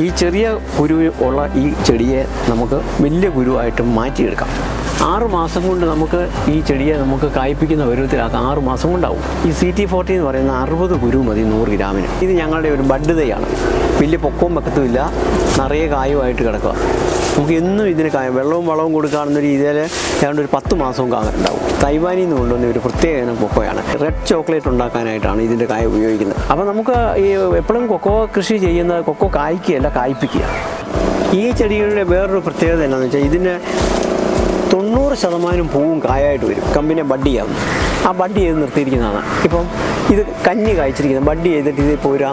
ഈ ചെറിയ കുരു ഉള്ള ഈ ചെടിയെ നമുക്ക് വലിയ കുരുവായിട്ട് മാറ്റിയെടുക്കാം. ആറ് മാസം കൊണ്ട് നമുക്ക് ഈ ചെടിയെ നമുക്ക് കായ്പ്പിക്കുന്ന പരുവത്തിലാക്കാം. ആറ് മാസം കൊണ്ടാവും. ഈ സി ടി ഫോർട്ടി എന്ന് പറയുന്ന അറുപത് കുരു മതി നൂറ് ഗ്രാമിന്. ഇത് ഞങ്ങളുടെ ഒരു ബഡ് തൈയാണ് വലിയ പൊക്കവും പക്കത്തുമില്ല നിറയെ കായുമായിട്ട് കിടക്കുക. നമുക്ക് എന്നും ഇതിന് കായ വെള്ളവും വളവും കൊടുക്കുകയാണെന്നൊരു രീതിയിൽ ഏതാണ്ട് ഒരു പത്ത് മാസവും കായ ഉണ്ടാവും തൈവാനിൽ നിന്ന് കൊണ്ടുവന്ന ഒരു പ്രത്യേക ഇനം കൊക്കോയാണ്. റെഡ് ചോക്ലേറ്റ് ഉണ്ടാക്കാനായിട്ടാണ് ഇതിന്റെ കായ ഉപയോഗിക്കുന്നത്. അപ്പോൾ നമുക്ക് ഈ എപ്പോഴും കൊക്കോ കൃഷി ചെയ്യുന്ന കൊക്കോ കായ്ക്കുകയല്ല കായ്പ്പിക്കുക ഈ ചെടികളുടെ വേറൊരു പ്രത്യേകത എന്താണെന്ന് വെച്ചാൽ ഇതിന് തൊണ്ണൂറ് ശതമാനം പൂവും കായായിട്ട് വരും. കമ്പിനെ ബഡ് ചെയ്യാവും ആ ബഡ് ചെയ്ത് നിർത്തിയിരിക്കുന്നതാണ്. ഇപ്പം ഇത് കഞ്ഞി കായ്ച്ചിരിക്കുന്നത് ബഡ് ചെയ്തിട്ട് ഇതിപ്പോൾ ഒരു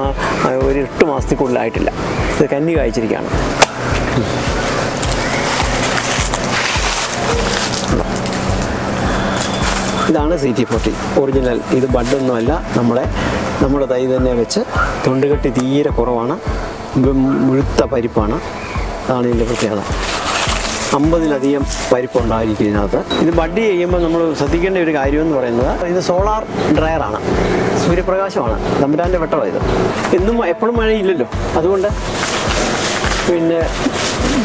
ഒരു എട്ട് മാസത്തിൽ കൂടുതലായിട്ടില്ല ഇത് കഞ്ഞി കായ്ച്ചിരിക്കുകയാണ്. ഇതാണ് സി ടി ഫോർട്ടി ഒറിജിനൽ ഇത് ബഡൊന്നുമല്ല. നമ്മളെ നമ്മുടെ തൈ തന്നെ വെച്ച് തൊണ്ടുകെട്ടി തീരെ കുറവാണ്. മുഴുത്ത പരിപ്പാണ്. അതാണ് ഇതിന്റെ പ്രത്യേകത. അമ്പതിലധികം പരിപ്പുണ്ടായിരിക്കും ഇതിനകത്ത്. ഇത് ബഡ് ചെയ്യുമ്പോൾ നമ്മൾ ശ്രദ്ധിക്കേണ്ട ഒരു കാര്യം എന്ന് പറയുന്നത് ഇത് സോളാർ ഡ്രയറാണ് സൂര്യപ്രകാശമാണ്. തമ്പുരാന്റെ വെട്ടമാണ് ഇത്. എന്നും എപ്പോഴും മഴയില്ലല്ലോ. അതുകൊണ്ട് പിന്നെ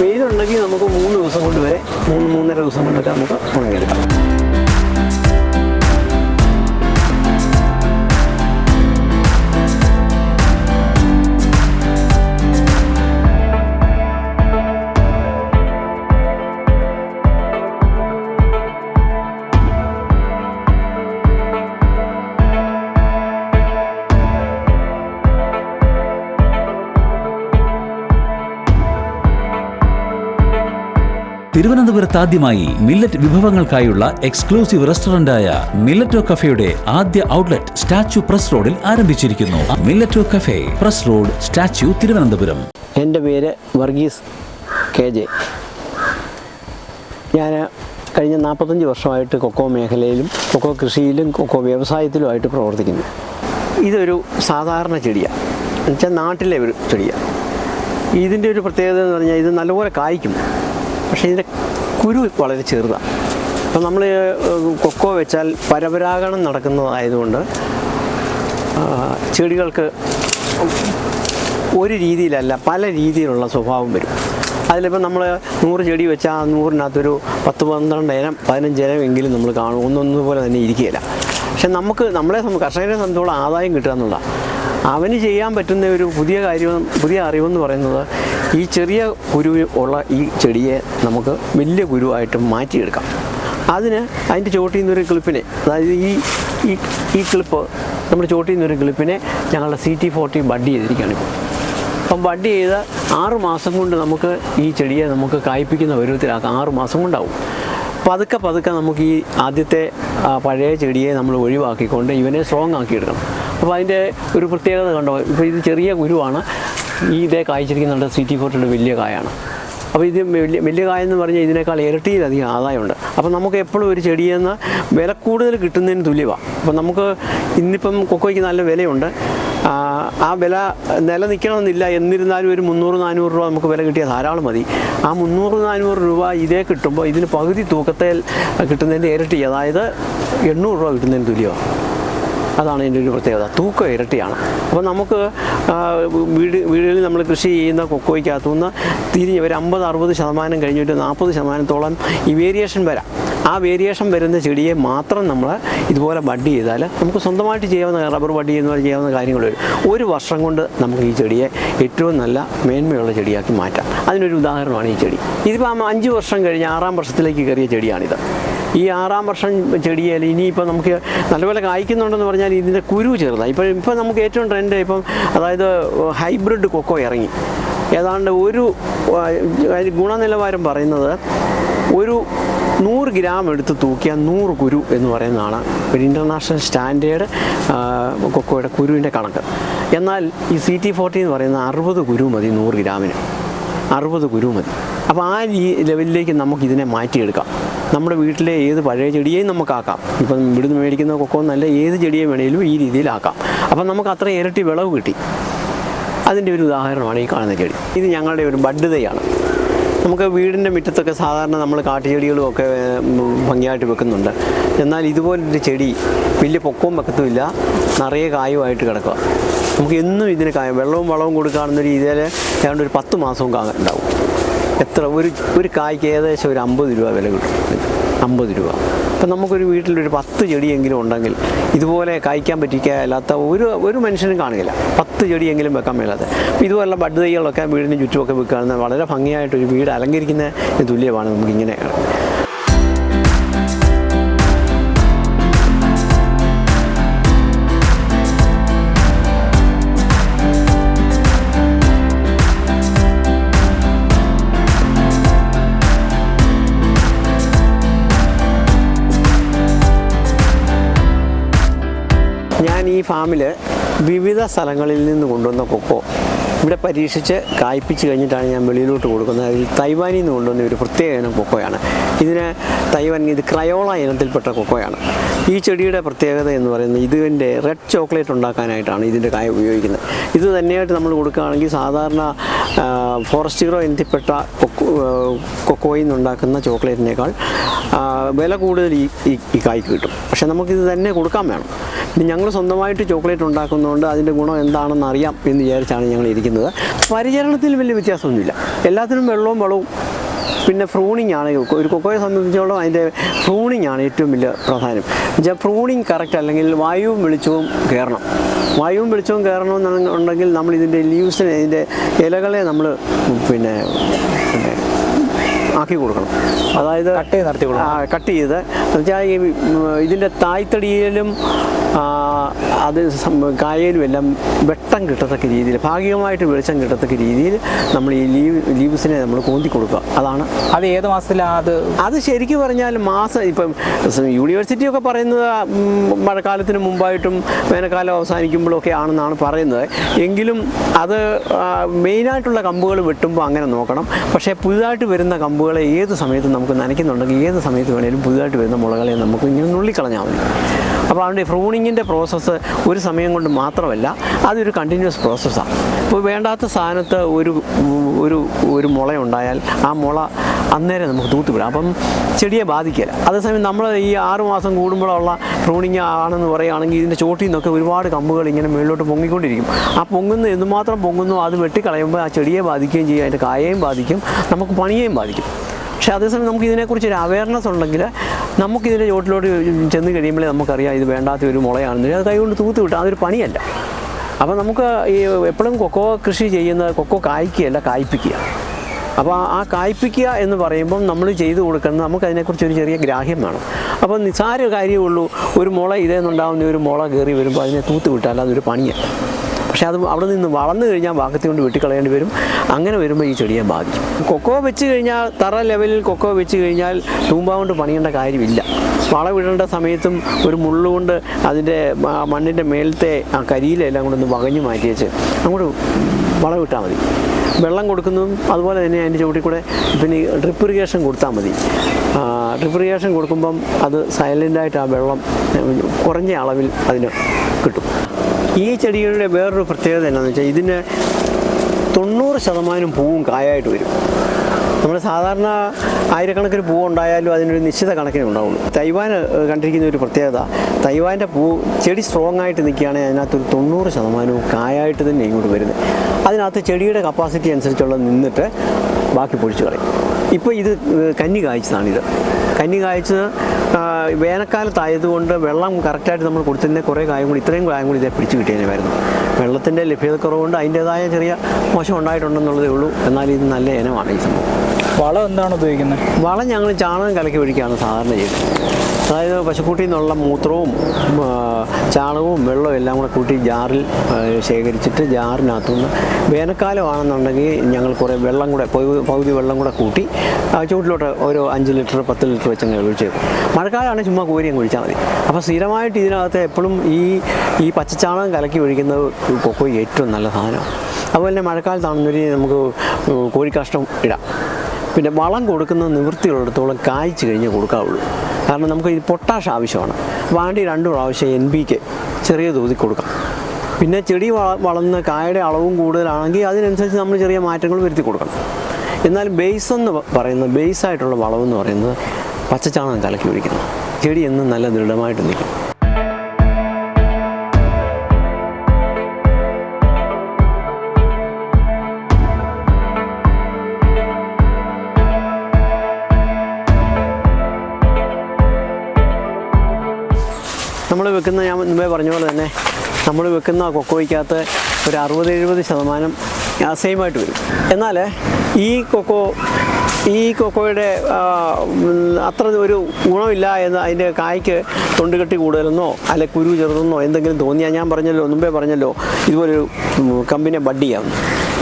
വെയിലുണ്ടെങ്കിൽ നമുക്ക് മൂന്ന് ദിവസം കൊണ്ട് വരെ മൂന്ന് മൂന്നര ദിവസം കൊണ്ടൊക്കെ നമുക്ക് ഉണങ്ങിയെടുക്കാം തിരുവനന്തപുരത്ത് ആദ്യമായി മില്ലറ്റ് വിഭവങ്ങൾക്കായുള്ള എക്സ്ക്ലൂസീവ് റെസ്റ്റോറന്റായ മില്ലറ്റോ കഫേയുടെ ആദ്യ ഔട്ട്ലെറ്റ് സ്റ്റാച്യു പ്രസ് റോഡിൽ ആരംഭിച്ചിരിക്കുന്നു. Milletto cafe press road statue Thiruvananthapuram. എന്റെ പേര് വർഗീസ് കെ ജെ. ഞാൻ കഴിഞ്ഞ നാൽപ്പത്തഞ്ച് വർഷമായിട്ട് കൊക്കോ മേഖലയിലും കൊക്കോ കൃഷിയിലും കൊക്കോ വ്യവസായത്തിലുമായിട്ട് പ്രവർത്തിക്കുന്നു. ഇതൊരു സാധാരണ ചെടിയാണ് എന്നുവെച്ചാൽ നാട്ടിലെ ഒരു ചെടിയാണ് ഇതിന്റെ ഒരു പ്രത്യേകത എന്ന് പറഞ്ഞാൽ ഇത് നല്ലപോലെ കായ്ക്കും. പക്ഷേ ഇതിന്റെ കുരു വളരെ ചെറുതാണ്. അപ്പം നമ്മൾ കൊക്കോ വെച്ചാൽ പരപരാഗണം നടക്കുന്നതായതുകൊണ്ട് ചെടികൾക്ക് ഒരു രീതിയിലല്ല പല രീതിയിലുള്ള സ്വഭാവം വരും. അതിലിപ്പോൾ നമ്മൾ നൂറ് ചെടി വെച്ചാൽ ആ നൂറിനകത്തൊരു പത്ത് പന്ത്രണ്ട് ഇനം പതിനഞ്ച് ഇനം എങ്കിലും നമ്മൾ കാണും. ഒന്നൊന്നുപോലെ തന്നെ ഇരിക്കുകയില്ല. പക്ഷെ നമുക്ക് നമ്മളെ കർഷകരെ സംബന്ധിച്ചോളം ആദായം കിട്ടുക എന്നുള്ളതാണ്. അവന് ചെയ്യാൻ പറ്റുന്ന ഒരു പുതിയ കാര്യം പുതിയ അറിവെന്ന് പറയുന്നത് ഈ ചെറിയ കുരു ഉള്ള ഈ ചെടിയെ നമുക്ക് വലിയ കുരുവായിട്ട് മാറ്റിയെടുക്കാം. അതിന് അതിന്റെ ചോട്ടിൽ നിന്നൊരു ക്ലിപ്പിനെ അതായത് ഈ ഈ ഈ ക്ലിപ്പ് നമ്മുടെ ചോട്ടിൽ നിന്നൊരു ക്ലിപ്പിനെ ഞങ്ങളുടെ സി ടി ഫോർട്ടി ബഡ് ചെയ്തിരിക്കുകയാണ് ഇപ്പോൾ. അപ്പം ബഡ് ചെയ്ത് ആറ് മാസം കൊണ്ട് നമുക്ക് ഈ ചെടിയെ നമുക്ക് കായ്പിക്കുന്ന പരുവത്തിലാക്കാം. ആറ് മാസം കൊണ്ടാവും. പതുക്കെ പതുക്കെ നമുക്ക് ഈ ആദ്യത്തെ പഴയ ചെടിയെ നമ്മൾ ഒഴിവാക്കിക്കൊണ്ട് ഇവനെ സ്ട്രോങ് ആക്കി എടുക്കണം അപ്പോൾ അതിന്റെ ഒരു പ്രത്യേകത കണ്ടോ? ഇപ്പോൾ ഇത് ചെറിയ ഗുരുവാണ് ഈ ഇതേ കായ്ച്ചിരിക്കുന്നുണ്ട് സി ടി ഫോർട്ടിയുടെ വലിയ കായാണ്. അപ്പോൾ ഇത് വലിയ വലിയ കായ എന്ന് പറഞ്ഞാൽ ഇതിനേക്കാൾ ഇരട്ടിയിലധികം ആദായമുണ്ട്. അപ്പോൾ നമുക്ക് എപ്പോഴും ഒരു ചെടിയിൽ നിന്ന് വില കൂടുതൽ കിട്ടുന്നതിന് തുല്യമാണ് അപ്പോൾ നമുക്ക് ഇന്നിപ്പം കൊക്കോയ്ക്ക് നല്ല വിലയുണ്ട്. ആ വില നിലനിൽക്കണമെന്നില്ല. എന്നിരുന്നാലും ഒരു മുന്നൂറ് നാനൂറ് രൂപ നമുക്ക് വില കിട്ടിയാൽ ധാരാളം മതി. ആ മുന്നൂറ് നാനൂറ് രൂപ ഇതേ കിട്ടുമ്പോൾ ഇതിന് പകുതി തൂക്കത്തിൽ കിട്ടുന്നതിന്റെ ഇരട്ടി അതായത് എണ്ണൂറ് രൂപ കിട്ടുന്നതിന് തുല്യമാണ് അതാണ് ഇതിന്റെ ഒരു പ്രത്യേകത. തൂക്കം ഇരട്ടിയാണ്. അപ്പോൾ നമുക്ക് വീട് വീടുകളിൽ നമ്മൾ കൃഷി ചെയ്യുന്ന കൊക്കോയ്ക്കകത്തു നിന്ന് തിരിഞ്ഞ് ഒരു അമ്പത് അറുപത് ശതമാനം കഴിഞ്ഞിട്ട് നാൽപ്പത് ശതമാനത്തോളം ഈ വേരിയേഷൻ വരാം. ആ വേരിയേഷൻ വരുന്ന ചെടിയെ മാത്രം നമ്മൾ ഇതുപോലെ ബഡ് ചെയ്താൽ നമുക്ക് സ്വന്തമായിട്ട് ചെയ്യാവുന്ന റബ്ബർ ബഡ് ചെയ്യുന്ന ചെയ്യാവുന്ന കാര്യങ്ങൾ വരും. ഒരു വർഷം കൊണ്ട് നമുക്ക് ഈ ചെടിയെ ഏറ്റവും നല്ല മേന്മയുള്ള ചെടിയാക്കി മാറ്റാം. അതിനൊരു ഉദാഹരണമാണ് ഈ ചെടി. ഇതിപ്പോൾ അഞ്ച് വർഷം കഴിഞ്ഞ് ആറാം വർഷത്തിലേക്ക് കയറിയ ചെടിയാണിത്. ഈ ആറാം വർഷം ചെടിയിൽ ഇനിയിപ്പോൾ നമുക്ക് നല്ലപോലെ കായ്ക്കുന്നുണ്ടെന്ന് പറഞ്ഞാൽ ഇതിന്റെ കുരു ചെറുതാണ് ഇപ്പോൾ ഇപ്പോൾ നമുക്ക് ഏറ്റവും ട്രെൻഡ് ഇപ്പം അതായത് ഹൈബ്രിഡ് കൊക്കോ ഇറങ്ങി. ഏതാണ്ട് ഒരു ഗുണനിലവാരം പറയുന്നത് ഒരു നൂറ് ഗ്രാം എടുത്ത് തൂക്കിയാൽ നൂറ് കുരു എന്ന് പറയുന്നതാണ് ഒരു ഇന്റർനാഷണൽ സ്റ്റാൻഡേർഡ് കൊക്കോയുടെ കുരുവിന്റെ കണക്ക്. എന്നാൽ ഈ സി ടി ഫോർട്ടി എന്ന് പറയുന്ന അറുപത് കുരു മതി നൂറ് ഗ്രാമിന്. അറുപത് കുരു മതി. അപ്പോൾ ആ ലെവലിലേക്ക് നമുക്ക് ഇതിനെ മാറ്റിയെടുക്കാം. നമ്മുടെ വീട്ടിലെ ഏത് പഴയ ചെടിയെയും നമുക്കാക്കാം ഇപ്പം ഇവിടുന്ന് മേടിക്കുന്ന കൊക്കോ നല്ല ഏത് ചെടിയെ വേണേലും ഈ രീതിയിലാക്കാം അപ്പം നമുക്ക് അത്ര ഇരട്ടി വിളവ് കിട്ടി. അതിന്റെ ഒരു ഉദാഹരണമാണ് ഈ കാണുന്ന ചെടി. ഇത് ഞങ്ങളുടെ ഒരു ബഡ് തൈയാണ് നമുക്ക് വീടിന്റെ മുറ്റത്തൊക്കെ സാധാരണ നമ്മൾ കാട്ടുചെടികളും ഒക്കെ ഭംഗിയായിട്ട് വെക്കുന്നുണ്ട്. എന്നാൽ ഇതുപോലൊരു ചെടി വലിയ പൊക്കവും വെക്കത്തുമില്ല. നിറയെ കായുമായിട്ട് കിടക്കുക. നമുക്ക് എന്നും ഇതിന് കായം വെള്ളവും വളവും കൊടുക്കാവുന്ന രീതിയിൽ ഏതാണ്ട് ഒരു പത്ത് മാസവും കായ ഉണ്ടാവും എത്ര? ഒരു ഒരു കായ്ക്ക് ഏകദേശം ഒരു അമ്പത് രൂപ വില കിട്ടും. അമ്പത് രൂപ. അപ്പം നമുക്കൊരു വീട്ടിലൊരു പത്ത് ചെടിയെങ്കിലും ഉണ്ടെങ്കിൽ ഇതുപോലെ കായ്ക്കാൻ പറ്റിക്കാത്ത ഒരു ഒരു മനുഷ്യനും കാണുകയില്ല പത്ത് ചെടിയെങ്കിലും വെക്കാൻ മേലാതെ. അപ്പോൾ ഇതുപോലുള്ള ബഡ് തൈകളൊക്കെ വീടിന് ചുറ്റുമൊക്കെ വെക്കുകയാണെന്ന് വളരെ ഭംഗിയായിട്ടൊരു വീട് അലങ്കരിക്കുന്നതിന് തുല്യമാണ് നമുക്കിങ്ങനെ ഈ ഫാമിൽ വിവിധ സ്ഥലങ്ങളിൽ നിന്ന് കൊണ്ടുവന്ന കൊക്കോ ഇവിടെ പരീക്ഷിച്ച് കായ്പിച്ച് കഴിഞ്ഞിട്ടാണ് ഞാൻ വെളിയിലോട്ട് കൊടുക്കുന്നത്. അതിൽ തൈവാനിൽ നിന്ന് കൊണ്ടുവന്ന ഒരു പ്രത്യേക ഇനം കൊക്കോയാണ്. ഇതിന് തൈവാൻ ഇത് ക്രയോള ഇനത്തിൽപ്പെട്ട കൊക്കോയാണ്. ഈ ചെടിയുടെ പ്രത്യേകത എന്ന് പറയുന്നത് ഇതിന്റെ റെഡ് ചോക്ലേറ്റ് ഉണ്ടാക്കാനായിട്ടാണ് ഇതിന്റെ കായ ഉപയോഗിക്കുന്നത്. ഇത് തന്നെയായിട്ട് നമ്മൾ കൊടുക്കുകയാണെങ്കിൽ സാധാരണ ഫോറസ്റ്റ് ഗ്രോ ഇനത്തിൽപ്പെട്ട കൊക്കോ കൊക്കോയിൽ നിന്നുണ്ടാക്കുന്ന ചോക്ലേറ്റിനേക്കാൾ വില കൂടുതൽ ഈ ഈ കായ്ക്ക് കിട്ടും. പക്ഷേ നമുക്കിത് തന്നെ കൊടുക്കാൻ വേണം. ഞങ്ങൾ സ്വന്തമായിട്ട് ചോക്ലേറ്റ് ഉണ്ടാക്കുന്നതുകൊണ്ട് അതിന്റെ ഗുണം എന്താണെന്ന് അറിയാം എന്ന് വിചാരിച്ചാണ് ഞങ്ങൾ ഇരിക്കുന്നത്. പരിചരണത്തിൽ വലിയ വ്യത്യാസമൊന്നുമില്ല. എല്ലാത്തിനും വെള്ളവും വളവും പിന്നെ ഫ്രൂണിങ് ആണ്. ഒരു കൊക്കോയെ സംബന്ധിച്ചോളം അതിന്റെ ഫ്രൂണിങ് ആണ് ഏറ്റവും വലിയ പ്രധാനം. എന്നുവെച്ചാൽ ഫ്രൂണിങ് കറക്റ്റ് അല്ലെങ്കിൽ വായുവും വെളിച്ചവും കയറണം. വായുവും വെളിച്ചവും കയറണമെന്നുണ്ടെങ്കിൽ നമ്മൾ ഇതിന്റെ ലീവ്സിനെ ഇതിന്റെ ഇലകളെ നമ്മൾ പിന്നെ ആക്കി കൊടുക്കണം. അതായത് കട്ട് ചെയ്ത് നടത്തി കൊടുക്കണം. കട്ട് ചെയ്ത്. എന്നുവെച്ചാൽ ഈ ഇതിന്റെ തായ്തടിയിലും അത് കായയിലും എല്ലാം വെട്ടം കിട്ടത്തക്ക രീതിയിൽ ഭാഗികമായിട്ട് വെളിച്ചം കിട്ടത്തക്ക രീതിയിൽ നമ്മൾ ഈ ലീവ് ലീവ്സിനെ നമ്മൾ കോന്തി കൊടുക്കുക. അതാണ്. അത് ഏത് മാസത്തിലാണ് അത്? അത് ശരിക്കും പറഞ്ഞാൽ മാസം ഇപ്പം യൂണിവേഴ്സിറ്റിയൊക്കെ യൂണിവേഴ്സിറ്റി ഒക്കെ പറയുന്നത് മഴക്കാലത്തിന് മുമ്പായിട്ടും വേനൽക്കാലം അവസാനിക്കുമ്പോഴൊക്കെ ആണെന്നാണ് പറയുന്നത്. എങ്കിലും അത് മെയിനായിട്ടുള്ള കമ്പുകൾ വെട്ടുമ്പോൾ അങ്ങനെ നോക്കണം. പക്ഷേ പുതുതായിട്ട് വരുന്ന കമ്പുകളെ ഏത് സമയത്തും നമുക്ക് നനയ്ക്കുന്നുണ്ടെങ്കിൽ ഏത് സമയത്ത് വേണേലും പുതുതായിട്ട് വരുന്ന മുളകളെ നമുക്ക് ഇങ്ങനെ നുള്ളിക്കളഞ്ഞാൽ മതി. അപ്പോൾ അതിന്റെ ഫ്രൂണിങ്ങിന്റെ പ്രോസസ്സ് ഒരു സമയം കൊണ്ട് മാത്രമല്ല അതൊരു കണ്ടിന്യൂസ് പ്രോസസ്സാണ്. ഇപ്പോൾ വേണ്ടാത്ത സാധനത്ത് ഒരു ഒരു ഒരു മുള ഉണ്ടായാൽ ആ മുള അന്നേരം നമുക്ക് തൂത്തുവിടാം. അപ്പം ചെടിയെ ബാധിക്കില്ല. അതേസമയം നമ്മൾ ഈ ആറ് മാസം കൂടുമ്പോഴുള്ള പ്രൂണിങ് ആണെന്ന് പറയുകയാണെങ്കിൽ ഇതിന്റെ ചോട്ടിൽ നിന്നൊക്കെ ഒരുപാട് കമ്പുകൾ ഇങ്ങനെ മുകളിലോട്ട് പൊങ്ങിക്കൊണ്ടിരിക്കും. ആ പൊങ്ങുന്ന എന്തുമാത്രം പൊങ്ങുന്നു അത് വെട്ടിക്കളയുമ്പോൾ ആ ചെടിയെ ബാധിക്കുകയും ചെയ്യും അതിന്റെ കായയും ബാധിക്കും നമുക്ക് പണിയേയും ബാധിക്കും. പക്ഷേ അതേസമയം നമുക്ക് ഇതിനെക്കുറിച്ച് ഒരു അവയർനെസ് ഉണ്ടെങ്കിൽ നമുക്കിതിന്റെ ചോട്ടിലോട്ട് ചെന്ന് കഴിയുമ്പോഴേ നമുക്കറിയാം ഇത് വേണ്ടാത്ത ഒരു മുളയാണെന്ന്. അത് കൈകൊണ്ട് തൂത്ത് വിട്ടാൽ അതൊരു പണിയല്ല. അപ്പോൾ നമുക്ക് ഈ എപ്പോഴും കൊക്കോ കൃഷി ചെയ്യുന്ന കൊക്കോ കായ്ക്കുകയല്ല കായ്പ്പിക്കുക അപ്പോൾ ആ കായ്പ്പിക്കുക എന്ന് പറയുമ്പം നമ്മൾ ചെയ്തു കൊടുക്കുന്നത് നമുക്ക് അതിനെക്കുറിച്ച് ഒരു ചെറിയ ഗ്രാഹ്യം വേണം. അപ്പോൾ നിസ്സാര കാര്യമുള്ളൂ ഒരു മുള ഇതേന്നുണ്ടാകുന്ന ഒരു മുള കയറി വരുമ്പോൾ അതിനെ തൂത്ത് വിട്ടാൽ അതൊരു പണിയാണ് പക്ഷേ അത് അവിടെ നിന്ന് വളർന്നു കഴിഞ്ഞാൽ വാക്കത്തി കൊണ്ട് വെട്ടിക്കളയേണ്ടി വരും. അങ്ങനെ വരുമ്പോൾ ഈ ചെടിയെ ബാധിക്കും. കൊക്കോ വെച്ച് കഴിഞ്ഞാൽ തറ ലെവലിൽ കൊക്കോ വെച്ച് കഴിഞ്ഞാൽ തൂമ്പ കൊണ്ട് പണിയേണ്ട കാര്യമില്ല. വളവിടേണ്ട സമയത്തും ഒരു മുള്ളുകൊണ്ട് അതിന്റെ മണ്ണിന്റെ മേലത്തെ ആ കരിയിലെല്ലാം കൂടെ ഒന്ന് വകഞ്ഞു മാറ്റി വെച്ച് അങ്ങോട്ട് വളവിട്ടാൽ മതി. വെള്ളം കൊടുക്കുന്നതും അതുപോലെ തന്നെ അതിന്റെ ചുവട്ടിൽ കൂടെ പിന്നെ ഡ്രിപ്പ് ഇറിഗേഷൻ കൊടുത്താൽ മതി. ഡ്രിപ്പ് ഇറിഗേഷൻ കൊടുക്കുമ്പം അത് സൈലന്റായിട്ട് ആ വെള്ളം കുറഞ്ഞ അളവിൽ അതിന് കിട്ടും. ഈ ചെടികളുടെ വേറൊരു പ്രത്യേകത എന്താണെന്ന് വെച്ചാൽ ഇതിന് തൊണ്ണൂറ് ശതമാനം പൂവും കായായിട്ട് വരും. നമ്മൾ സാധാരണ ആയിരക്കണക്കിന് പൂവ് ഉണ്ടായാലും അതിനൊരു നിശ്ചിത കണക്കിന് ഉണ്ടാവുള്ളൂ. തൈവാൻ കണ്ടിരിക്കുന്ന ഒരു പ്രത്യേകത തൈവാന്റെ പൂ ചെടി സ്ട്രോങ് ആയിട്ട് നിൽക്കുകയാണെങ്കിൽ അതിനകത്തൊരു തൊണ്ണൂറ് ശതമാനവും കായായിട്ട് തന്നെ ഇങ്ങോട്ട് വരുന്നത്. അതിനകത്ത് ചെടിയുടെ കപ്പാസിറ്റി അനുസരിച്ചുള്ള നിന്നിട്ട് ബാക്കി പൊഴിച്ചു കളയും. ഇപ്പോൾ ഇത് കന്നി കായ്ച്ചതാണിത്. കന്നി കായ്ച്ചത് വേനൽക്കാലത്തായതുകൊണ്ട് വെള്ളം കറക്റ്റായിട്ട് നമ്മൾ കൊടുത്തതിന്റെ കുറേ കായം കൂടി ഇത്രയും കായം കൂടി ഇതേ പിടിച്ച് കിട്ടിയതിനായിരുന്നു വെള്ളത്തിന്റെ ലഭ്യതക്കുറവുകൊണ്ട് അതിന്റേതായ ചെറിയ മോശം ഉണ്ടായിട്ടുണ്ടെന്നുള്ളതേ ഉള്ളൂ. എന്നാൽ ഇത് നല്ല ഇനമാണ് ഈ സംഭവം. വളം എന്താണ് ഉപയോഗിക്കുന്നത്? വളം ഞങ്ങൾ ചാണകം കലക്കി ഒഴിക്കുകയാണ് സാധാരണ ചെയ്യുന്നത്. അതായത് പശുക്കൂട്ടിൽ നിന്നുള്ള മൂത്രവും ചാണകവും വെള്ളവും എല്ലാം കൂടെ കൂട്ടി ജാറിൽ ശേഖരിച്ചിട്ട് ജാറിനകത്തുനിന്ന് വേനൽക്കാലമാണെന്നുണ്ടെങ്കിൽ ഞങ്ങൾ കുറേ വെള്ളം കൂടെ പകുതി- വെള്ളം കൂടെ കൂട്ടി ആ, ചുവട്ടിലോട്ട് ഒരു അഞ്ച് ലിറ്റർ പത്ത് ലിറ്റർ വെച്ച് അങ്ങനെ ഒഴിച്ചേക്കും മഴക്കാലമാണെങ്കിൽ ചുമ്മാ കൂരിയും കുഴിച്ചാൽ മതി. അപ്പോൾ സ്ഥിരമായിട്ട് ഇതിനകത്ത് എപ്പോഴും ഈ ഈ പച്ചച്ചാണകം കലക്കി ഒഴിക്കുന്നത് കൊക്കോ ഏറ്റവും നല്ല സാധനമാണ്. അതുപോലെ തന്നെ മഴക്കാലത്താണെന്നൊരു നമുക്ക് കോഴിക്കാഷ്ടം ഇടാം. പിന്നെ വളം കൊടുക്കുന്ന നിവൃത്തിയുള്ളിടത്തോളം കായ്ച്ചു കഴിഞ്ഞേ കൊടുക്കാവുള്ളൂ. കാരണം നമുക്ക് പൊട്ടാഷ് ആവശ്യമാണ്. വാണ്ടി രണ്ട് പ്രാവശ്യം എൻ ബി കെ ചെറിയ തോതിൽ കൊടുക്കാം. പിന്നെ ചെടി വള- വളർന്ന് കായയുടെ അളവും കൂടുതലാണെങ്കിൽ അതിനനുസരിച്ച് നമ്മൾ ചെറിയ മാറ്റങ്ങൾ വരുത്തി കൊടുക്കണം. എന്നാൽ ബേസ് എന്ന് പ- പറയുന്നത് ബേസ് ആയിട്ടുള്ള വളമെന്ന് പറയുന്നത് പച്ചച്ചാണകം കലക്കി ഒഴിക്കുന്നത് ചെടി എന്നും നല്ല ദൃഢമായിട്ട് നിൽക്കും. വെക്കുന്ന ഞാൻ മുമ്പേ പറഞ്ഞ പോലെ തന്നെ നമ്മൾ വെക്കുന്ന കൊക്കോയ്ക്കകത്ത് ഒരു അറുപത് എഴുപത് ശതമാനം സെയിമായിട്ട് വരും. എന്നാൽ ഈ കൊക്കോ ഈ കൊക്കോയുടെ അത്ര ഒരു ഗുണമില്ല എന്ന് അതിന്റെ കായ്ക്ക് തൊണ്ടുകെട്ടി കൂടുതലെന്നോ അല്ലെ കുരു ചെറുതെന്നോ എന്തെങ്കിലും തോന്നിയാൽ ഞാൻ പറഞ്ഞല്ലോ മുമ്പേ പറഞ്ഞല്ലോ ഇതുപോലൊരു കമ്പിനെ ബഡ് ചെയ്യാം.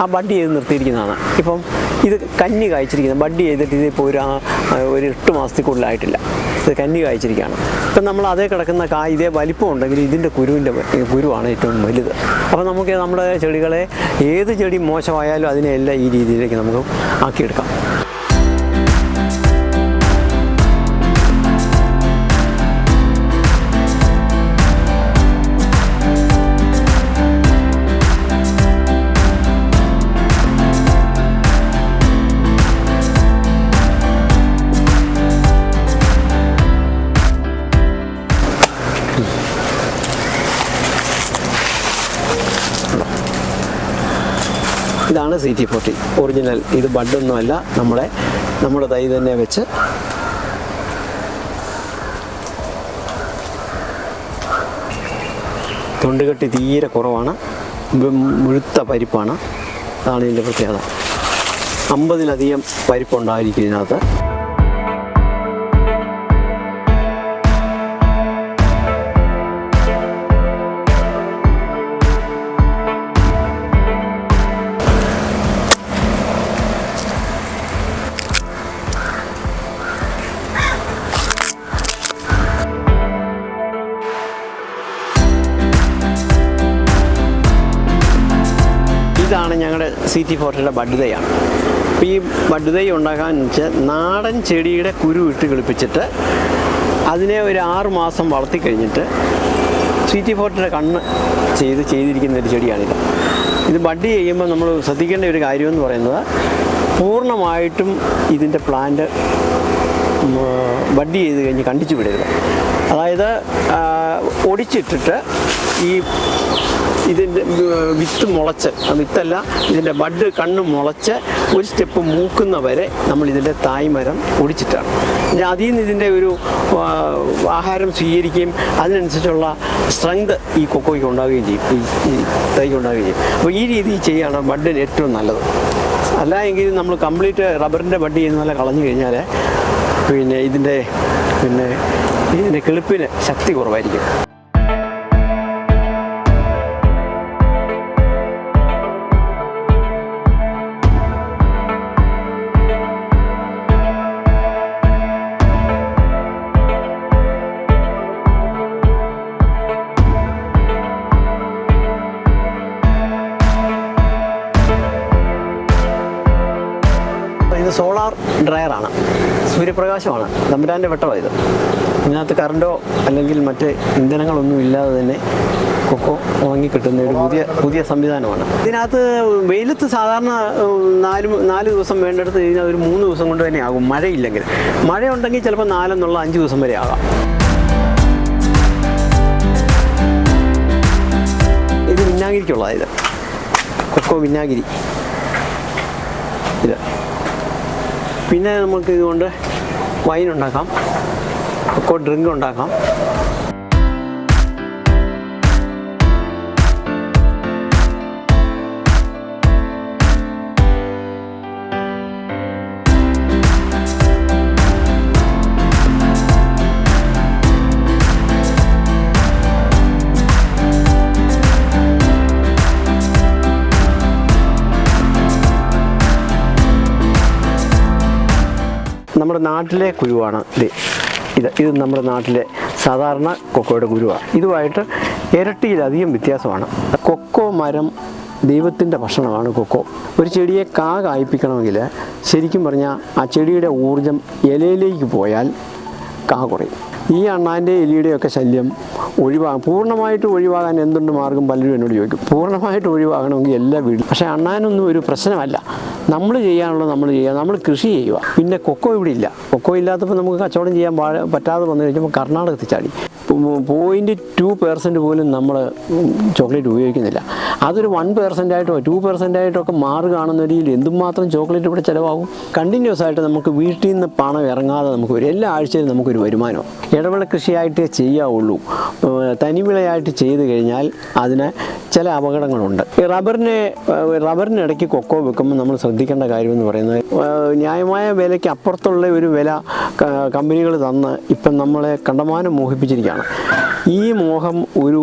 ആ ബഡ് ചെയ്ത് നിർത്തിയിരിക്കുന്നതാണ്. ഇപ്പം ഇത് കഞ്ഞി കായ്ച്ചിരിക്കുന്നത് ബഡ് ചെയ്തിട്ട് ഇതിപ്പോൾ ഒരു ഒരു എട്ട് മാസത്തിൽ കൂടുതലായിട്ടില്ല. ഇത് കന്നി കായ്ച്ചിരിക്കുകയാണ്. ഇപ്പം നമ്മൾ അതേ കിടക്കുന്ന കായ ഇതേ വലിപ്പം ഉണ്ടെങ്കിൽ ഇതിന്റെ കുരുവിന്റെ കുരുവാണ് ഏറ്റവും വലുത്. അപ്പോൾ നമുക്ക് നമ്മുടെ ചെടികളെ ഏത് ചെടി മോശമായാലും അതിനെല്ലാം ഈ രീതിയിലേക്ക് നമുക്ക് ആക്കിയെടുക്കാം. ഇതാണ് സി ടി ഫോർട്ടി ഒറിജിനൽ ഇത് ബഡൊന്നുമല്ല നമ്മുടെ നമ്മുടെ തൈ തന്നെ വെച്ച് തൊണ്ടുകെട്ടി തീരെ കുറവാണ്. മുഴുത്ത പരിപ്പാണ്. അതാണ് ഇതിന്റെ പ്രത്യേകത. അമ്പതിലധികം പരിപ്പുണ്ടായിരിക്കും ഇതിനകത്ത്. ഞങ്ങളുടെ സി ടി ഫോർട്ടിയുടെ ബഡ്ഡുതയാണ്. അപ്പോൾ ഈ ബഡ്തൈ ഉണ്ടാക്കാൻ വെച്ചാൽ നാടൻ ചെടിയുടെ കുരു ഇട്ട് കിളിപ്പിച്ചിട്ട് അതിനെ ഒരു ആറ് മാസം വളർത്തി കഴിഞ്ഞിട്ട് സി ടി ഫോർട്ടിയുടെ കണ്ണ് ചെയ്ത് ചെയ്തിരിക്കുന്ന ഒരു ചെടിയാണിത്. ഇത് ബഡ് ചെയ്യുമ്പോൾ നമ്മൾ ശ്രദ്ധിക്കേണ്ട ഒരു കാര്യമെന്ന് പറയുന്നത് പൂർണമായിട്ടും ഇതിന്റെ പ്ലാന്റ് ബഡ് ചെയ്ത് കഴിഞ്ഞ് കണ്ടിച്ചു വിടരുത്. അതായത് ഒടിച്ചിട്ടിട്ട് ഈ ഇതിന്റെ വിത്ത് മുളച്ച്. വിത്തല്ല ഇതിന്റെ ബഡ് കണ്ണ് മുളച്ച് ഒരു സ്റ്റെപ്പ് മൂക്കുന്ന വരെ നമ്മൾ ഇതിന്റെ തായ്മരം ഒടിച്ചിട്ടാണ് അതിൽ നിന്ന് ഇതിന്റെ ഒരു ആഹാരം സ്വീകരിക്കുകയും അതിനനുസരിച്ചുള്ള സ്ട്രെങ്ത് ഈ കൊക്കോയ്ക്ക് ഉണ്ടാവുകയും ചെയ്യും. ഈ തൈക്ക് ഉണ്ടാവുകയും ചെയ്യും. അപ്പോൾ ഈ രീതിയിൽ ചെയ്യുകയാണ് ബഡിന് ഏറ്റവും നല്ലത്. അല്ല എങ്കിൽ നമ്മൾ കംപ്ലീറ്റ് റബ്ബറിന്റെ ബഡ് ചെയ്യുന്ന നല്ല കളഞ്ഞു കഴിഞ്ഞാൽ പിന്നെ ഇതിന്റെ പിന്നെ ഇതിന്റെ കിളിപ്പിന് ശക്തി കുറവായിരിക്കും. സൂര്യപ്രകാശമാണ് തമ്പുരാന്റെ വെട്ടമായത് ഇത്. ഇതിനകത്ത് കറണ്ടോ അല്ലെങ്കിൽ മറ്റ് ഇന്ധനങ്ങളൊന്നും ഇല്ലാതെ തന്നെ കൊക്കോ ഉണങ്ങി കിട്ടുന്ന ഒരു പുതിയ പുതിയ സംവിധാനമാണ്. ഇതിനകത്ത് വെയിലത്ത് സാധാരണ നാല് നാല് ദിവസം വേണ്ടിടത്ത് ഇതിന് ഒരു മൂന്ന് ദിവസം കൊണ്ട് തന്നെ ആകും. മഴയില്ലെങ്കിൽ. മഴയുണ്ടെങ്കിൽ ചിലപ്പോൾ നാലെന്നുള്ള അഞ്ച് ദിവസം വരെ ആകാം. ഇത് വിന്നാഗിരിക്കുള്ളതാണ് ഇത്. കൊക്കോ വിന്നാഗിരി ഇത്. പിന്നെ നമുക്ക് ഇതുകൊണ്ട് വൈൻ ഉണ്ടാക്കാം കൊക്കോ ഡ്രിങ്ക് ഉണ്ടാക്കാം. നമ്മുടെ നാട്ടിലെ കുരുവാണ്. ഇത് ഇത് ഇത് നമ്മുടെ നാട്ടിലെ സാധാരണ കൊക്കോയുടെ കുരുവാണ്. ഇതുമായിട്ട് ഇരട്ടിയിലധികം വ്യത്യാസമാണ്. കൊക്കോ മരം ദൈവത്തിന്റെ ഭക്ഷണമാണ് കൊക്കോ. ഒരു ചെടിയെ കാ കായ്പിക്കണമെങ്കിൽ ശരിക്കും പറഞ്ഞാൽ ആ ചെടിയുടെ ഊർജം ഇലയിലേക്ക് പോയാൽ കാ കുറയും. ഈ അണ്ണാന്റെ എലിയുടെയൊക്കെ ശല്യം ഒഴിവാകും പൂർണമായിട്ട് ഒഴിവാകാൻ എന്തുണ്ട് മാർഗം പലരും എന്നോട് ചോദിക്കും. പൂർണമായിട്ട് ഒഴിവാകണമെങ്കിൽ എല്ലാ വീടും പക്ഷേ അണ്ണാനൊന്നും ഒരു പ്രശ്നമല്ല. നമ്മൾ ചെയ്യാനുള്ളത് നമ്മൾ ചെയ്യുക നമ്മൾ കൃഷി ചെയ്യുക. പിന്നെ കൊക്കോ ഇവിടെ ഇല്ല. കൊക്കോ ഇല്ലാത്തപ്പോൾ നമുക്ക് കച്ചവടം ചെയ്യാൻ പറ്റാതെ വന്നു കഴിഞ്ഞപ്പോൾ കർണാടകത്തിൽ ചാടി. പോയിന്റ് ടു പെർസെന്റ് പോലും നമ്മൾ ചോക്ലേറ്റ് ഉപയോഗിക്കുന്നില്ല. അതൊരു വൺ പെർസെന്റ് ആയിട്ടോ ടു പെർസെന്റ് ആയിട്ടോ ഒക്കെ മാറുകയാണെന്ന രീതിയിൽ എന്തുമാത്രം ചോക്ലേറ്റ് ഇവിടെ ചിലവാകും? കണ്ടിന്യൂസ് ആയിട്ട് നമുക്ക് വീട്ടിൽ നിന്ന് പണം ഇറങ്ങാതെ നമുക്ക് വരും. എല്ലാ ആഴ്ചയിലും നമുക്കൊരു വരുമാനം ഇടവിള കൃഷിയായിട്ടേ ചെയ്യാവുള്ളൂ. തനിവിളയായിട്ട് ചെയ്ത് കഴിഞ്ഞാൽ അതിന് ചില അപകടങ്ങളുണ്ട്. ഈ റബ്ബറിനെ റബ്ബറിനിടയ്ക്ക് കൊക്കോ വെക്കുമ്പോൾ നമ്മൾ ശ്രദ്ധിക്കേണ്ട കാര്യമെന്ന് പറയുന്നത് ന്യായമായ വിലയ്ക്ക് അപ്പുറത്തുള്ള ഒരു വില കമ്പനികൾ തന്ന് ഇപ്പം നമ്മളെ കണ്ടമാനം മോഹിപ്പിച്ചിരിക്കുകയാണ്. ഈ മോഹം ഒരു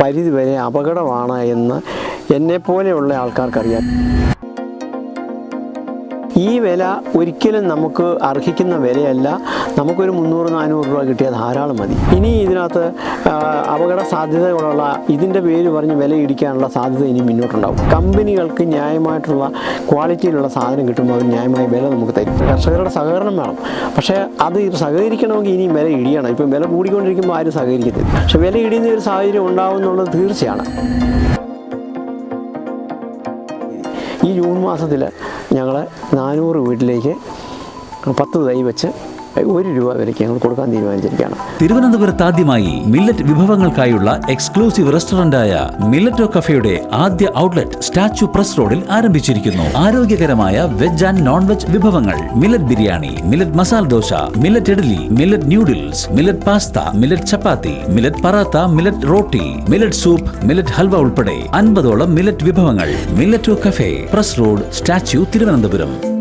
പരിധിവരെ അപകടമാണ് എന്ന് എന്നെപ്പോലെയുള്ള ആൾക്കാർക്കറിയാം. ഈ വില ഒരിക്കലും നമുക്ക് അർഹിക്കുന്ന വിലയല്ല. നമുക്കൊരു മുന്നൂറ് നാനൂറ് രൂപ കിട്ടിയാൽ ധാരാളം മതി. ഇനി ഇതിനകത്ത് അപകട സാധ്യതകളുള്ള ഇതിന്റെ പേര് പറഞ്ഞ് വില ഇടിക്കാനുള്ള സാധ്യത ഇനി മുന്നോട്ടുണ്ടാവും. കമ്പനികൾക്ക് ന്യായമായിട്ടുള്ള ക്വാളിറ്റിയിലുള്ള സാധനം കിട്ടുമ്പോൾ അവർ ന്യായമായ വില നമുക്ക് തരും. കർഷകരുടെ സഹകരണം വേണം. പക്ഷേ അത് സഹകരിക്കണമെങ്കിൽ ഇനി വില ഇടിയണം. ഇപ്പം വില കൂടിക്കൊണ്ടിരിക്കുമ്പോൾ ആരും സഹകരിക്കത്തില്ല. പക്ഷേ വില ഇടിയുന്ന ഒരു സാഹചര്യം ഉണ്ടാവും എന്നുള്ളത് തീർച്ചയാണ്. ഈ ജൂൺ മാസത്തിൽ ഞങ്ങൾ നാനൂറ് വീട്ടിലേക്ക് പത്ത് തൈ വെച്ച് ഒരു രൂപ വിലയ്ക്ക് ഞങ്ങൾ കൊടുക്കാൻ തീരുമാനിച്ചിരിക്കുകയാണ്. തിരുവനന്തപുരത്ത് ആദ്യമായി മില്ലറ്റ് വിഭവങ്ങൾക്കായുള്ള എക്സ്ക്ലൂസീവ് റെസ്റ്റോറന്റായ മില്ലറ്റോ കഫേയുടെ ആദ്യ ഔട്ട്ലെറ്റ് സ്റ്റാച്ചു പ്രസ് റോഡിൽ ആരംഭിച്ചിരിക്കുന്നു. ആരോഗ്യകരമായ വെജ് ആൻഡ് നോൺ വെജ് വിഭവങ്ങൾ. Millet biryani millet masala dosa millet idli millet noodles millet pasta millet chapati millet paratha millet roti millet soup millet halwa ഉൾപ്പെടെ അൻപതോളം മില്ലറ്റ് വിഭവങ്ങൾ. Milletto cafe press road statue Thiruvananthapuram.